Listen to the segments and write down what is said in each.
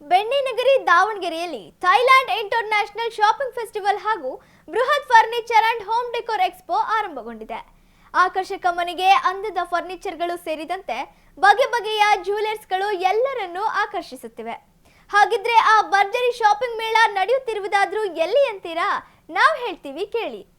ಬೆಣ್ಣೆನಗರಿ ದಾವಣಗೆರೆಯಲ್ಲಿ Thailand international shopping festival ಹಾಗೂ ಬೃಹತ್ furniture and home decor expo ಆರಂಭಗೊಂಡಿದೆ. ಆಕರ್ಷಕ ಮನೆಗೆ ಅಂದದ ಫರ್ನಿಚರ್ಗಳು ಸೇರಿದಂತೆ ಬಗೆ ಬಗೆಯ ಜ್ಯುವೆಲರ್ಸ್ಗಳು ಎಲ್ಲರನ್ನೂ ಆಕರ್ಷಿಸುತ್ತಿವೆ. ಹಾಗಿದ್ರೆ ಆ ಭರ್ಜರಿ ಶಾಪಿಂಗ್ ಮೇಳ ನಡೆಯುತ್ತಿರುವುದಾದ್ರೂ ಎಲ್ಲಿ ಅಂತೀರಾ? ನಾವು ಹೇಳ್ತೀವಿ ಕೇಳಿ.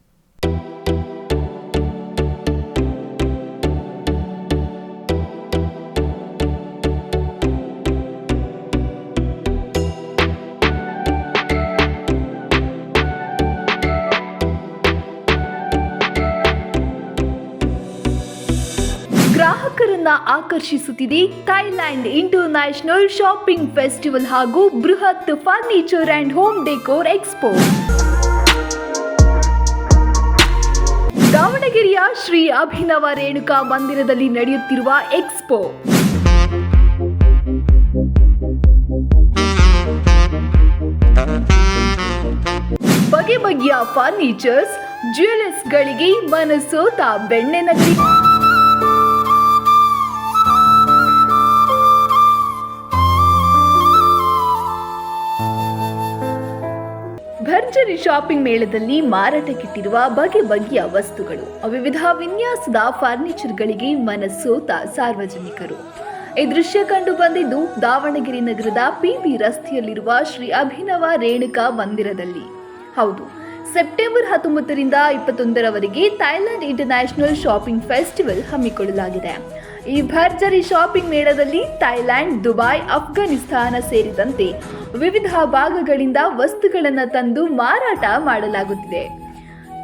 ಗ್ರಾಹಕರನ್ನ ಆಕರ್ಷಿಸುತ್ತಿದೆ ಥೈಲ್ಯಾಂಡ್ ಇಂಟರ್ನ್ಯಾಷನಲ್ ಶಾಪಿಂಗ್ ಫೆಸ್ಟಿವಲ್ ಹಾಗೂ ಬೃಹತ್ furniture and home decor expo. ದಾವಣಗೆರೆಯ ಶ್ರೀ ಅಭಿನವ ರೇಣುಕಾ ಮಂದಿರದಲ್ಲಿ ನಡೆಯುತ್ತಿರುವ ಎಕ್ಸ್ಪೋ. ಬಗೆ ಬಗೆಯ ಫರ್ನಿಚರ್ಸ್, ಜ್ಯುವೆಲರ್ಸ್ಗಳಿಗೆ ಮನಸೋತ ಬೆಣ್ಣೆ ನಗರಿ ಭರ್ಜರಿ ಶಾಪಿಂಗ್ ಮೇಳದಲ್ಲಿ ಮಾರಾಟಕ್ಕಿಟ್ಟಿರುವ ಬಗೆ ಬಗೆಯ ವಸ್ತುಗಳು. ವಿವಿಧ ವಿನ್ಯಾಸದ ಫರ್ನಿಚರ್ಗಳಿಗೆ ಮನಸ್ಸೋತ ಸಾರ್ವಜನಿಕರು. ಈ ದೃಶ್ಯ ಕಂಡು ಬಂದಿದ್ದು ದಾವಣಗೆರೆ ನಗರದ ಪಿಬಿ ರಸ್ತೆಯಲ್ಲಿರುವ ಶ್ರೀ ಅಭಿನವ ರೇಣುಕಾ ಮಂದಿರದಲ್ಲಿ. ಹೌದು, ಸೆಪ್ಟೆಂಬರ್ ಹತ್ತೊಂಬತ್ತರಿಂದ ಇಪ್ಪತ್ತೊಂದರವರೆಗೆ ಥೈಲ್ಯಾಂಡ್ ಇಂಟರ್ನ್ಯಾಷನಲ್ ಶಾಪಿಂಗ್ ಫೆಸ್ಟಿವಲ್ ಹಮ್ಮಿಕೊಳ್ಳಲಾಗಿದೆ. ಈ ಭರ್ಜರಿ ಶಾಪಿಂಗ್ ಮೇಳದಲ್ಲಿ ಥೈಲ್ಯಾಂಡ್, ದುಬೈ ಅಫ್ಘಾನಿಸ್ತಾನ ಸೇರಿದಂತೆ ವಿವಿಧ ಭಾಗಗಳಿಂದ ವಸ್ತುಗಳನ್ನು ತಂದು ಮಾರಾಟ ಮಾಡಲಾಗುತ್ತಿದೆ.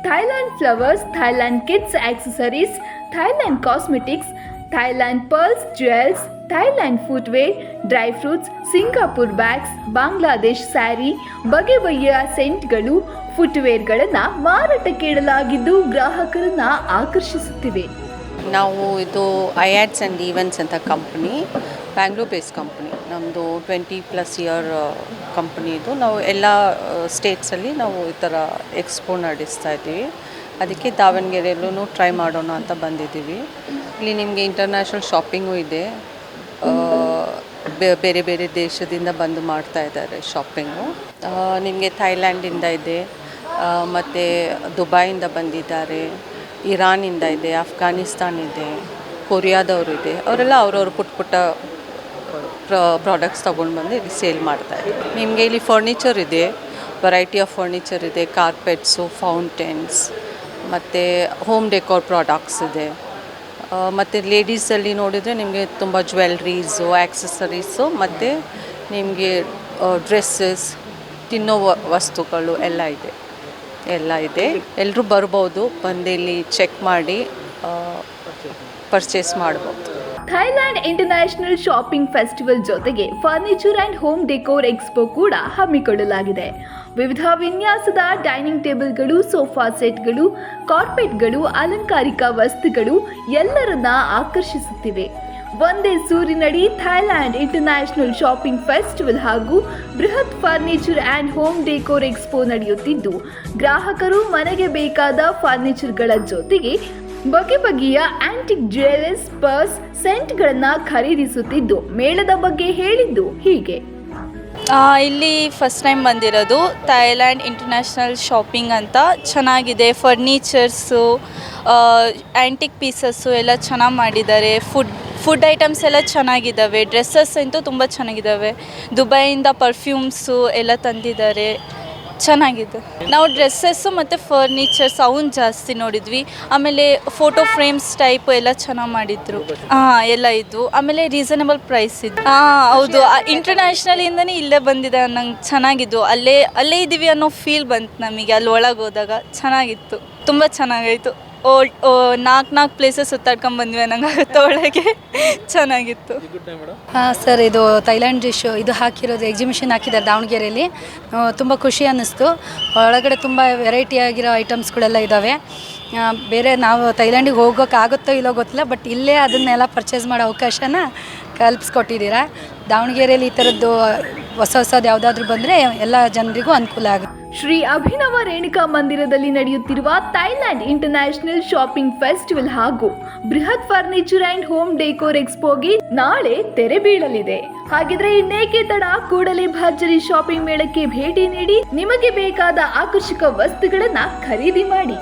Thailand flowers, Thailand kids accessories, Thailand cosmetics, Thailand pearls jewels Thailand footwear, dry fruits, Singapore bags, Bangladesh sari ಬಗೆ ಬಗೆಯ ಸೆಂಟ್ಗಳು, ಫುಟ್ವೇರ್ಗಳನ್ನು ಮಾರಾಟಕ್ಕೆ ಇಡಲಾಗಿದ್ದು ಗ್ರಾಹಕರನ್ನು ಆಕರ್ಷಿಸುತ್ತಿವೆ. ನಾವು ಇದು ಐಯಾಟ್ಸ್ ಆ್ಯಂಡ್ ಈವೆಂಟ್ಸ್ ಅಂತ ಕಂಪ್ನಿ ಬ್ಯಾಂಗ್ಳೂರ್ ಬೇಸ್ ಕಂಪ್ನಿ. ನಮ್ಮದು ಟ್ವೆಂಟಿ ಪ್ಲಸ್ ಇಯರ್ ಕಂಪ್ನಿ ಇದು. ನಾವು ಎಲ್ಲ ಸ್ಟೇಟ್ಸಲ್ಲಿ ನಾವು ಈ ಥರ ಎಕ್ಸ್ಪೋ ನಡೆಸ್ತಾ ಇದ್ದೀವಿ. ಅದಕ್ಕೆ ದಾವಣಗೆರೆಯಲ್ಲೂ ಟ್ರೈ ಮಾಡೋಣ ಅಂತ ಬಂದಿದ್ದೀವಿ. ಇಲ್ಲಿ ನಿಮಗೆ ಇಂಟರ್ನ್ಯಾಷನಲ್ ಶಾಪಿಂಗು ಇದೆ. ಬೇರೆ ಬೇರೆ ದೇಶದಿಂದ ಬಂದು ಮಾಡ್ತಾ ಇದ್ದಾರೆ ಶಾಪಿಂಗು ನಿಮಗೆ ಥೈಲ್ಯಾಂಡಿಂದ ಇದೆ. ಮತ್ತು ದುಬೈಯಿಂದ ಬಂದಿದ್ದಾರೆ. ಇರಾನಿಂದ ಇದೆ ಅಫ್ಘಾನಿಸ್ತಾನ್ ಇದೆ, ಕೊರಿಯಾದವರು ಇದೆ, ಅವರೆಲ್ಲ ಅವ್ರವ್ರ ಪುಟ್ಟ ಪುಟ್ಟ ಪ್ರಾಡಕ್ಟ್ಸ್ ತೊಗೊಂಡು ಬಂದು ಇಲ್ಲಿ ಸೇಲ್ ಮಾಡ್ತಾ ಇದೆ ನಿಮಗೆ ಇಲ್ಲಿ ಫರ್ನಿಚರ್ ಇದೆ ವೆರೈಟಿ ಆಫ್ ಫರ್ನಿಚರ್ ಇದೆ ಕಾರ್ಪೆಟ್ಸು ಫೌಂಟೇನ್ಸ್ ಮತ್ತು ಹೋಮ್ ಡೆಕೋರ್ ಪ್ರಾಡಕ್ಟ್ಸ್ ಇದೆ. ಮತ್ತು ಲೇಡೀಸಲ್ಲಿ ನೋಡಿದರೆ ನಿಮಗೆ ತುಂಬ ಜ್ಯುವೆಲ್ರೀಸು ಆ್ಯಕ್ಸಸರೀಸು ಮತ್ತು ನಿಮಗೆ ಡ್ರೆಸ್ಸಸ್ ತಿನ್ನೋ ವಸ್ತುಗಳು ಎಲ್ಲ ಇದೆ. ಎಲ್ಲ ಇದೆ. ಎಲ್ಲರೂ ಬರ್ಬೋದು. ಬಂದು ಇಲ್ಲಿ ಚೆಕ್ ಮಾಡಿ ಪರ್ಚೇಸ್ ಮಾಡ್ಬೋದು. ಥೈಲ್ಯಾಂಡ್ ಇಂಟರ್ನ್ಯಾಷನಲ್ ಶಾಪಿಂಗ್ ಫೆಸ್ಟಿವಲ್ ಜೊತೆಗೆ furniture and home decor expo ಕೂಡ ಹಮ್ಮಿಕೊಳ್ಳಲಾಗಿದೆ. ವಿವಿಧ ವಿನ್ಯಾಸದ ಡೈನಿಂಗ್ ಟೇಬಲ್ಗಳು, ಸೋಫಾ ಸೆಟ್ಗಳು, ಕಾರ್ಪೆಟ್ಗಳು, ಅಲಂಕಾರಿಕ ವಸ್ತುಗಳು ಎಲ್ಲರನ್ನ ಆಕರ್ಷಿಸುತ್ತಿವೆ. ಒಂದೇ ಸೂರಿನಡಿ ಥೈಲ್ಯಾಂಡ್ ಇಂಟರ್ನ್ಯಾಷನಲ್ ಶಾಪಿಂಗ್ ಫೆಸ್ಟಿವಲ್ ಹಾಗೂ ಬೃಹತ್ furniture and home decor expo ನಡೆಯುತ್ತಿದ್ದು, ಗ್ರಾಹಕರು ಮನೆಗೆ ಬೇಕಾದ ಫರ್ನಿಚರ್ಗಳ ಜೊತೆಗೆ ಬಗೆ ಬಗೆಯ ಆಂಟಿಕ್ ಜ್ಯುವೆಲರ್ಸ್, ಪರ್ಸ್, ಸೆಂಟ್ಗಳನ್ನು ಖರೀದಿಸುತ್ತಿದ್ದು, ಮೇಳದ ಬಗ್ಗೆ ಹೇಳಿದ್ದು ಹೀಗೆ. ಇಲ್ಲಿ ಫಸ್ಟ್ ಟೈಮ್ ಬಂದಿರೋದು ಥೈಲ್ಯಾಂಡ್ ಇಂಟರ್ನ್ಯಾಷನಲ್ ಶಾಪಿಂಗ್ ಅಂತ. ಚೆನ್ನಾಗಿದೆ, ಫರ್ನಿಚರ್ಸು ಆ್ಯಂಟಿಕ್ ಪೀಸಸ್ಸು ಎಲ್ಲ ಚೆನ್ನಾಗಿ ಮಾಡಿದ್ದಾರೆ, ಫುಡ್ ಫುಡ್ ಐಟಮ್ಸ್ ಎಲ್ಲ ಚೆನ್ನಾಗಿದ್ದಾವೆ. ಡ್ರೆಸ್ಸಸ್ ಅಂತೂ ತುಂಬ ಚೆನ್ನಾಗಿದ್ದಾವೆ. ದುಬೈಯಿಂದ ಪರ್ಫ್ಯೂಮ್ಸು ಎಲ್ಲ ತಂದಿದ್ದಾರೆ. ಚೆನ್ನಾಗಿದೆ. ನಾವು ಡ್ರೆಸ್ಸಸ್ಸು ಮತ್ತು ಫರ್ನಿಚರ್ ಸೌಂಡ್ ಜಾಸ್ತಿ ನೋಡಿದ್ವಿ. ಆಮೇಲೆ ಫೋಟೋ ಫ್ರೇಮ್ಸ್ ಟೈಪ್ ಎಲ್ಲ ಚೆನ್ನಾಗಿ ಮಾಡಿದ್ರು. ಹಾಂ, ಎಲ್ಲ ಇದ್ವು. ಆಮೇಲೆ ರೀಸನಬಲ್ ಪ್ರೈಸ್ ಇದ್ದು ಹಾಂ, ಹೌದು. ಇಂಟರ್ನ್ಯಾಷನಲಿಂದನೇ ಇಲ್ಲೇ ಬಂದಿದೆ ನಂಗೆ ಚೆನ್ನಾಗಿದ್ದು ಅಲ್ಲೇ ಅಲ್ಲೇ ಇದ್ದೀವಿ ಅನ್ನೋ ಫೀಲ್ ಬಂತು ನಮಗೆ. ಅಲ್ಲಿ ಒಳಗೆ ಹೋದಾಗ ಚೆನ್ನಾಗಿತ್ತು. ತುಂಬ ಚೆನ್ನಾಗಾಯಿತು. ನಾಲ್ಕು ನಾಲ್ಕು ಪ್ಲೇಸಸ್ ಸುತ್ತಾಡ್ಕೊಂಡು ಬಂದ್ವಿ ಅನ್ನಂಗಾಗುತ್ತೆ ಒಳಗೆ. ಚೆನ್ನಾಗಿತ್ತು. ಹಾಂ ಸರ್ ಇದು ಥೈಲ್ಯಾಂಡ್ ಡಿಶ್ ಇದು ಹಾಕಿರೋದು ಎಕ್ಸಿಬಿಷನ್ ಹಾಕಿದ್ದಾರೆ ದಾವಣಗೆರೆಯಲ್ಲಿ ತುಂಬ ಖುಷಿ ಅನ್ನಿಸ್ತು. ಒಳಗಡೆ ತುಂಬ ವೆರೈಟಿ ಆಗಿರೋ ಐಟಮ್ಸ್ಗಳೆಲ್ಲ ಇದ್ದಾವೆ ಬೇರೆ ನಾವು ಥೈಲ್ಯಾಂಡಿಗೆ ಹೋಗೋಕ್ಕಾಗುತ್ತೋ ಆಗುತ್ತೋ ಇಲ್ಲೋ ಗೊತ್ತಿಲ್ಲ ಬಟ್ ಇಲ್ಲೇ ಅದನ್ನೆಲ್ಲ ಪರ್ಚೇಸ್ ಮಾಡೋ ಅವಕಾಶನ ಕಲ್ಪಿಸ್ಕೊಟ್ಟಿದ್ದೀರಾ? ದಾವಣಗೆರೆಯಲ್ಲಿ ಈ ಥರದ್ದು ಹೊಸ ಹೊಸದು ಯಾವುದಾದ್ರೂ ಬಂದರೆ ಎಲ್ಲ ಜನರಿಗೂ ಅನುಕೂಲ ಆಗುತ್ತೆ. ಶ್ರೀ ಅಭಿನವ ರೇಣುಕಾ ಮಂದಿರದಲ್ಲಿ ನಡೆಯುತ್ತಿರುವ ಥೈಲ್ಯಾಂಡ್ ಇಂಟರ್ನ್ಯಾಷನಲ್ ಶಾಪಿಂಗ್ ಫೆಸ್ಟಿವಲ್ ಹಾಗೂ ಬೃಹತ್ ಫರ್ನಿಚರ್ ಅಂಡ್ ಹೋಮ್ ಡೆಕೋರ್ ಎಕ್ಸ್ಪೋಗೆ ನಾಳೆ ತೆರೆ ಬೀಳಲಿದೆ. ಹಾಗಿದ್ರೆ ಇನ್ನೇಕೆ ತಡ? ಕೂಡಲೇ ಭರ್ಜರಿ ಶಾಪಿಂಗ್ ಮೇಳಕ್ಕೆ ಭೇಟಿ ನೀಡಿ ನಿಮಗೆ ಬೇಕಾದ ಆಕರ್ಷಕ ವಸ್ತುಗಳನ್ನ ಖರೀದಿ ಮಾಡಿ.